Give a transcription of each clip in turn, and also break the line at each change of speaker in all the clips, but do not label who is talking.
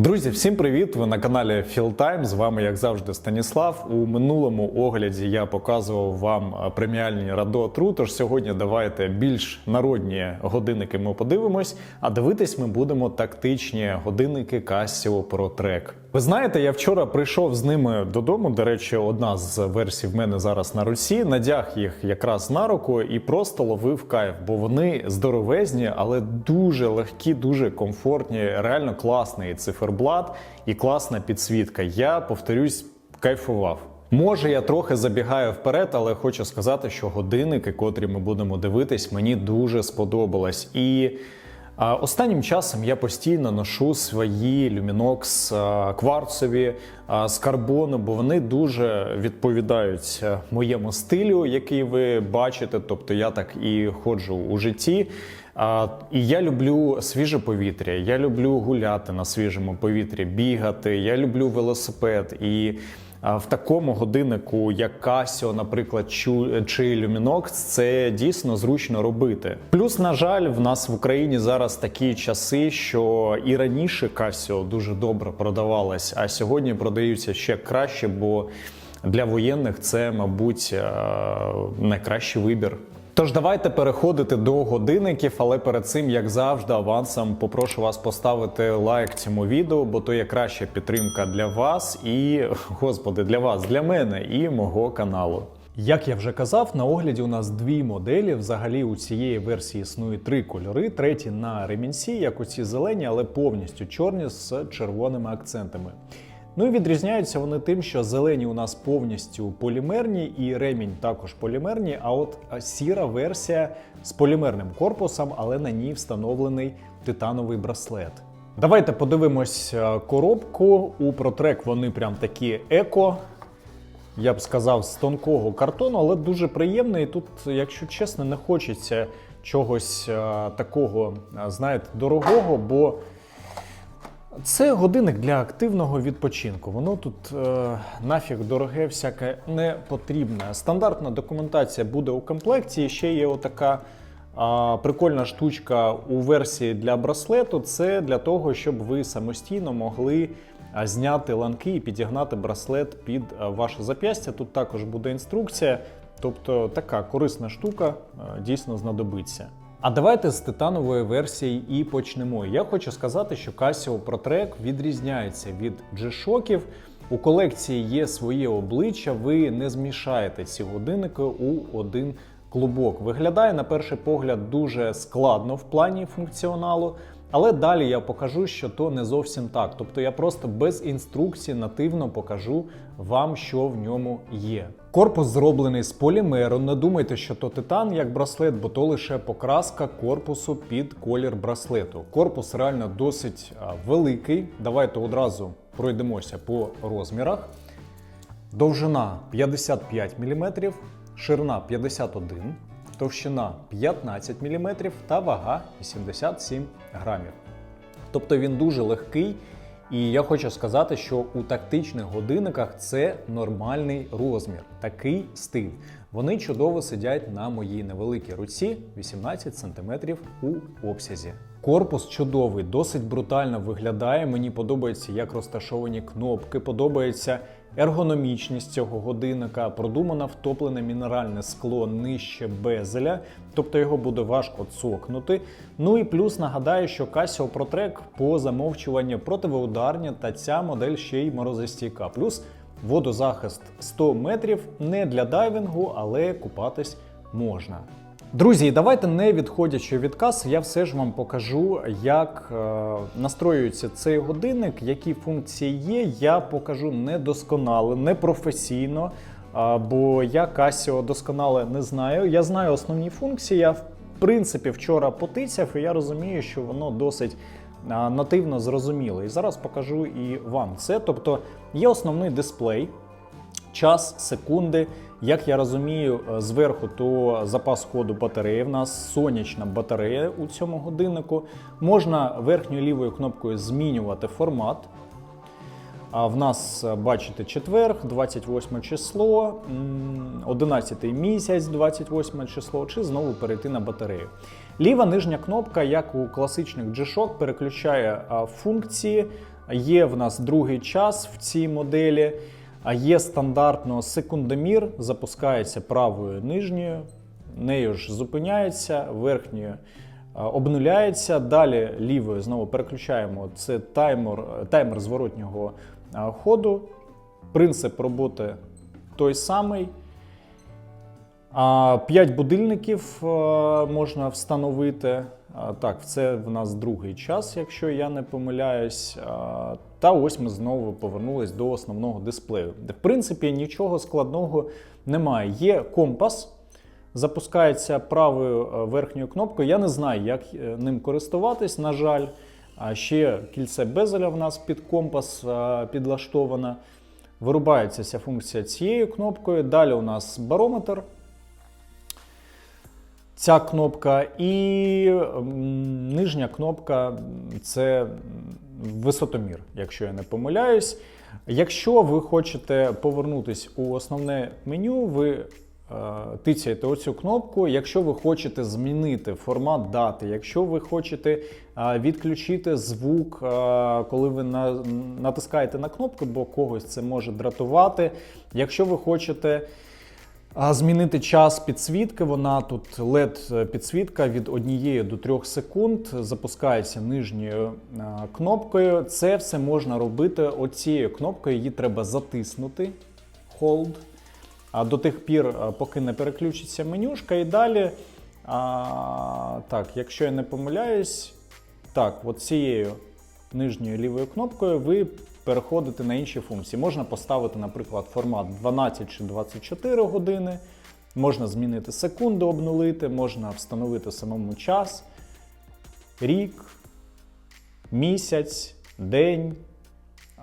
Друзі, всім привіт! Ви на каналі Філтайм. З вами, як завжди, Станіслав. У минулому огляді я показував вам е, преміальні Радо Тру. Тож сьогодні давайте більш народні годинники ми подивимось. А дивитись ми будемо тактичні годинники Casio Pro Trek. Ви знаєте, я вчора прийшов з ними додому. До речі, одна з версій в мене зараз на руці. Надяг їх якраз на руку і просто ловив кайф, бо вони здоровезні, але дуже легкі, дуже комфортні, реально класний циферблат і класна підсвітка. Я повторюсь, кайфував. Може, я трохи забігаю вперед, але хочу сказати, що годинники, котрі ми будемо дивитись, мені дуже сподобалось. І Останнім часом я постійно ношу свої Luminox а, кварцові з карбону, бо вони дуже відповідають моєму стилю, який ви бачите. Тобто я так і ходжу у житті. І я люблю свіже повітря. Я люблю гуляти на свіжому повітрі, бігати. Я люблю велосипед і. В такому годиннику, як Casio, наприклад, чи Luminox, це дійсно зручно робити. Плюс, на жаль, в нас в Україні зараз такі часи, що і раніше Casio дуже добре продавалась, а сьогодні продаються ще краще, бо для воєнних це, мабуть, е, найкращий вибір. Тож давайте переходити до годинників, але перед цим, як завжди, авансом попрошу вас поставити лайк цьому відео, бо то є краща підтримка для вас і, господи, для вас, для мене і мого каналу. Як я вже казав, на огляді у нас дві моделі. Взагалі у цієї версії існує три кольори. Третій на ремінці, як оці зелені, але повністю чорні з червоними акцентами. Ну і відрізняються вони тим, що зелені у нас повністю полімерні, і ремінь також полімерні. А от сіра версія з полімерним корпусом, але на ній встановлений титановий браслет. Давайте подивимось е, коробку. У ProTrek вони прям такі еко. Я б сказав, з тонкого картону, але дуже приємний. Тут, якщо чесно, не хочеться чогось е, такого, е, знаєте, дорогого, бо це годинник для активного відпочинку. Воно тут е, нафіг дороге, всяке не потрібне. Стандартна документація буде у комплекті. Ще є отака а, прикольна штучка у версії для браслету. Це для того, щоб ви самостійно могли зняти ланки і підігнати браслет під ваше зап'ястя. Тут також буде інструкція. Тобто така корисна штука а, дійсно знадобиться. А давайте з титанової версії і почнемо. Я хочу сказати, що Casio ProTrek відрізняється від G-Shockів. У колекції є своє обличчя, ви не змішаєте ці годинники у один клубок. Виглядає на перший погляд дуже складно в плані функціоналу. Але далі я покажу, що то не зовсім так. Тобто я просто без інструкції нативно покажу вам, що в ньому є. Корпус зроблений з полімеру. Не думайте, що то титан як браслет, бо то лише покраска корпусу під колір браслету. Корпус реально досить великий. Давайте одразу пройдемося по розмірах. Довжина 55 мм, ширина 51 товщина 15 мм та вага 87 грамів. Тобто він дуже легкий, і я хочу сказати, що у тактичних годинниках це нормальний розмір, такий стиль. Вони чудово сидять на моїй невеликій руці 18 см у обсязі. Корпус чудовий, досить брутально виглядає. Мені подобається, як розташовані кнопки, подобається ергономічність цього годинника, продумано втоплене мінеральне скло нижче безеля, тобто його буде важко цокнути. Ну і плюс нагадаю, що Casio ProTrek по замовчуванню противоударні та ця модель ще й морозостійка. Плюс водозахист 100 метрів не для дайвінгу, але купатись можна. Друзі, давайте не відходячи від каси, я все ж вам покажу, як е, настроюється цей годинник, які функції є. Я покажу недосконало, непрофесійно, е, бо я Casio досконало не знаю. Я знаю основні функції. Я в принципі вчора потицяв, і я розумію, що воно досить е, нативно зрозуміло. І зараз покажу і вам це. Тобто є основний дисплей час, секунди. Як я розумію, е, зверху то запас ходу батареї. В нас сонячна батарея у цьому годиннику. Можна верхньою лівою кнопкою змінювати формат. А в нас, е, бачите, четверг, 28 число, 11 місяць, 28 число, чи знову перейти на батарею. Ліва нижня кнопка, як у класичних G-Shock, переключає функції Є в нас другий час в цій моделі. А є стандартно секундомір, запускається правою нижньою, нею ж зупиняється, верхньою обнуляється. Далі лівою знову переключаємо. Це таймер, таймер зворотнього ходу. Принцип роботи той самий. А, П'ять будильників можна встановити. Так, це в нас другий час, якщо я не помиляюсь. Та ось ми знову повернулись до основного дисплею. В принципі, нічого складного немає. Є компас, запускається правою е, верхньою кнопкою. Я не знаю, як е, ним користуватись, на жаль. А ще кільце безеля в нас під компас а, підлаштоване. Вирубається ця функція цією кнопкою. Далі у нас барометр. Ця кнопка і нижня кнопка це висотомір, якщо я не помиляюсь. Якщо ви хочете повернутись у основне меню, ви е, тицяєте оцю кнопку. Якщо ви хочете змінити формат дати, якщо ви хочете е, відключити звук, е, коли ви на, натискаєте на кнопку, бо когось це може дратувати. Якщо ви хочете а змінити час підсвітки. Вона тут led підсвітка від 1 до 3 секунд. Запускається нижньою кнопкою. Це все можна робити оцією кнопкою. Її треба затиснути. Hold. А до тих пір, поки не переключиться менюшка. І далі. А, так, якщо я не помиляюсь, так, от цією нижньою лівою кнопкою ви переходите на інші функції. Можна поставити, наприклад, формат 12 чи 24 години, можна змінити секунди, обнулити, можна встановити самому час, рік, місяць, день.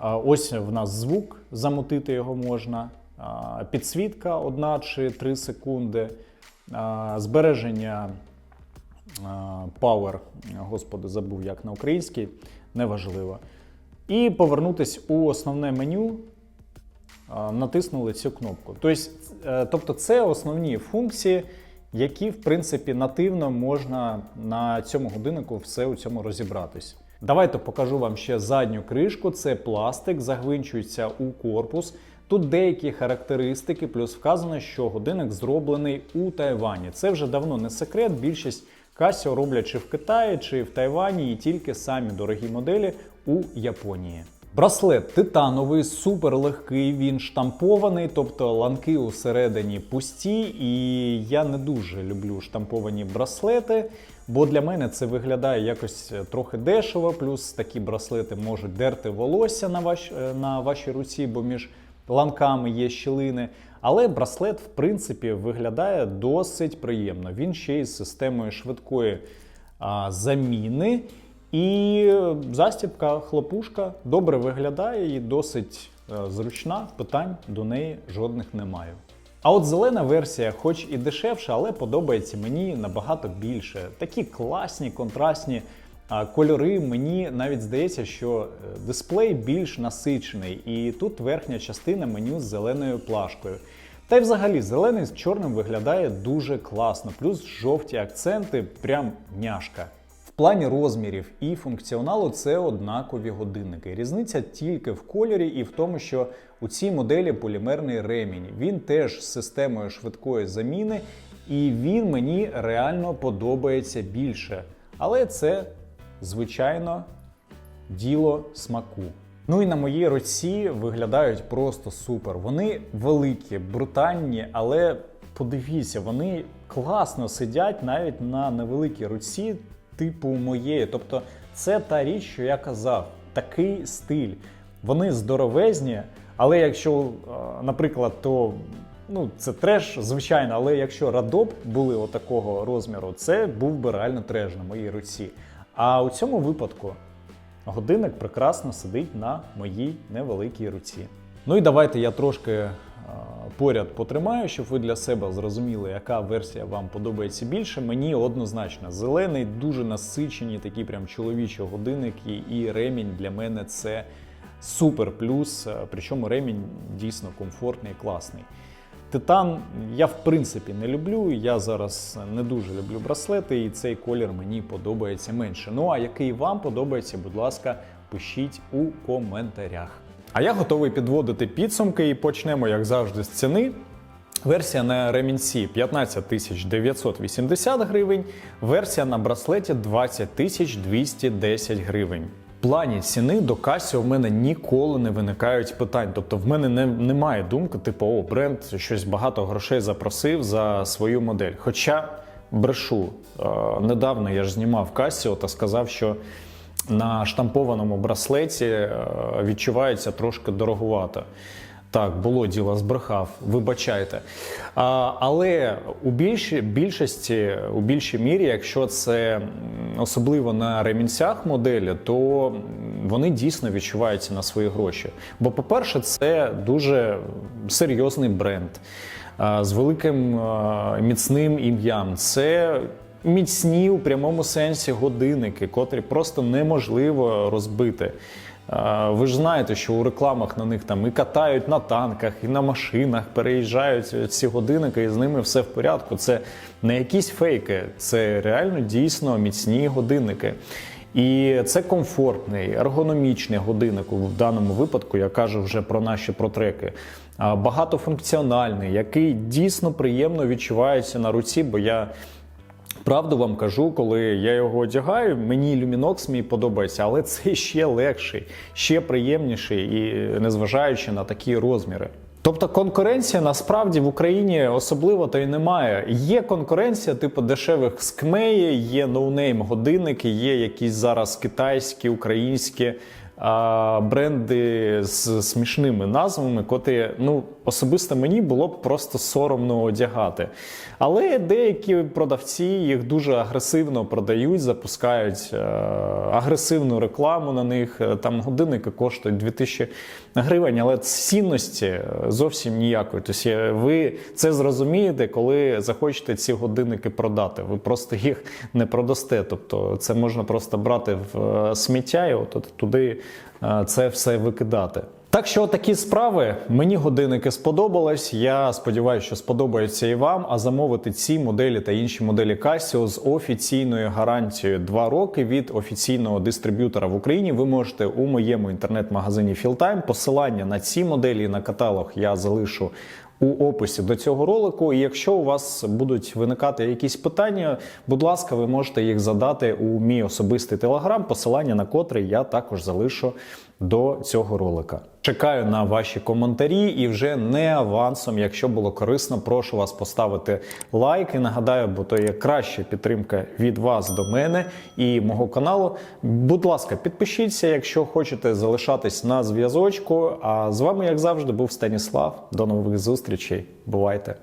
Ось в нас звук, замутити його можна, підсвітка 1 чи 3 секунди, збереження Power, господи, забув як на українській, неважливо. І повернутися у основне меню, натиснули цю кнопку. Тобто, е, тобто це основні функції, які, в принципі, нативно можна на цьому годиннику все у цьому розібратись. Давайте покажу вам ще задню кришку. Це пластик, загвинчується у корпус. Тут деякі характеристики, плюс вказано, що годинник зроблений у Тайвані. Це вже давно не секрет. Більшість Casio роблять чи в Китаї, чи в Тайвані, і тільки самі дорогі моделі у Японії. Браслет титановий, супер легкий, він штампований, тобто ланки усередині пусті. І я не дуже люблю штамповані браслети, бо для мене це виглядає якось трохи дешево. Плюс такі браслети можуть дерти волосся на, ваш, на вашій руці, бо між ланками є щілини. Але браслет, в принципі, виглядає досить приємно. Він ще із системою швидкої а, заміни. І застібка, хлопушка добре виглядає і досить е, зручна. Питань до неї жодних немає. А от зелена версія, хоч і дешевша, але подобається мені набагато більше. Такі класні, контрастні кольори. Мені навіть здається, що е, дисплей більш насичений, і тут верхня частина меню з зеленою плашкою. Та й взагалі зелений з чорним виглядає дуже класно, плюс жовті акценти, прям няшка. Плані розмірів і функціоналу це однакові годинники. Різниця тільки в кольорі і в тому, що у цій моделі полімерний ремінь. Він теж з системою швидкої заміни, і він мені реально подобається більше. Але це, звичайно, діло смаку. Ну і на моїй руці виглядають просто супер. Вони великі, брутальні, але подивіться, вони класно сидять навіть на невеликій руці, типу моєї. Тобто, це та річ, що я казав, такий стиль. Вони здоровезні, але якщо, е, наприклад, то ну, це треш, звичайно, але якщо радоп були отакого розміру, це був би реально треш на моїй руці. А у цьому випадку годинник прекрасно сидить на моїй невеликій руці. Ну і давайте я трошки поряд потримаю, щоб ви для себе зрозуміли, яка версія вам подобається більше. Мені однозначно зелений, дуже насичені, такі прям чоловічі годинники, і ремінь для мене це супер плюс. е, Причому ремінь дійсно комфортний класний. Титан я в принципі не люблю. Я зараз не дуже люблю браслети, і цей колір мені подобається менше. Ну а який вам подобається, будь ласка, пишіть у коментарях. А я готовий підводити підсумки і почнемо, як завжди, з ціни. Версія на ремінці 15 980 гривень, версія на браслеті 20 тисяч 210 гривень. В плані ціни до Casio в мене ніколи не виникають питань. Тобто в мене не, немає думки, типу, о, бренд щось багато грошей запросив за свою модель. Хоча брешу, е, недавно я ж знімав Casio та сказав, що на штампованому браслеті е, відчувається трошки дороговато. Так, було діло, збрехав, вибачайте. А, але у більші, більшості, у більшій мірі, якщо це особливо на ремінцях моделі, то вони дійсно відчуваються на свої гроші. Бо, по-перше, це дуже серйозний бренд з великим а, міцним ім'ям. Це міцні у прямому сенсі годинники, котрі просто неможливо розбити. Ви ж знаєте, що у рекламах на них там і катають на танках, і на машинах, переїжджають ці годинники, і з ними все в порядку. Це не якісь фейки, це реально дійсно міцні годинники. І це комфортний, ергономічний годинник у даному випадку. Я кажу вже про наші протреки. Багатофункціональний, який дійсно приємно відчувається на руці, бо я. Правду вам кажу, коли я його одягаю, мені люмінокс мій подобається, але це ще легший, ще приємніший і незважаючи на такі розміри. Тобто конкуренція насправді в Україні особливо то й немає. Є конкуренція, типу дешевих скмеї, є ноунейм годинники, є якісь зараз китайські, українські а, бренди з смішними назвами, котрі ну особисто мені було б просто соромно одягати. Але деякі продавці їх дуже агресивно продають, запускають е, агресивну рекламу на них. Е, Там годинники коштують 2000 гривень, але цінності е, зовсім ніякої. Тобто ви це зрозумієте, коли захочете ці годинники продати. Ви просто їх не продасте. Тобто це можна просто брати в сміття і от туди це все викидати. Так що такі справи мені годинники сподобались. Я сподіваюся, що сподобаються і вам. А замовити ці моделі та інші моделі Casio з офіційною гарантією 2 роки від офіційного дистриб'ютора в Україні. Ви можете у моєму інтернет-магазині Fieldtime. Посилання на ці моделі на каталог я залишу. У описі до цього ролику, і якщо у вас будуть виникати якісь питання, будь ласка, ви можете їх задати у мій особистий телеграм, посилання на котрий я також залишу до цього ролика. Чекаю на ваші коментарі і вже не авансом. Якщо було корисно, прошу вас поставити лайк. І нагадаю, бо то є краща підтримка від вас до мене і мого каналу. Будь ласка, підпишіться, якщо хочете залишатись на зв'язочку. А з вами, як завжди, був Станіслав. До нових зустрічей. Бувайте!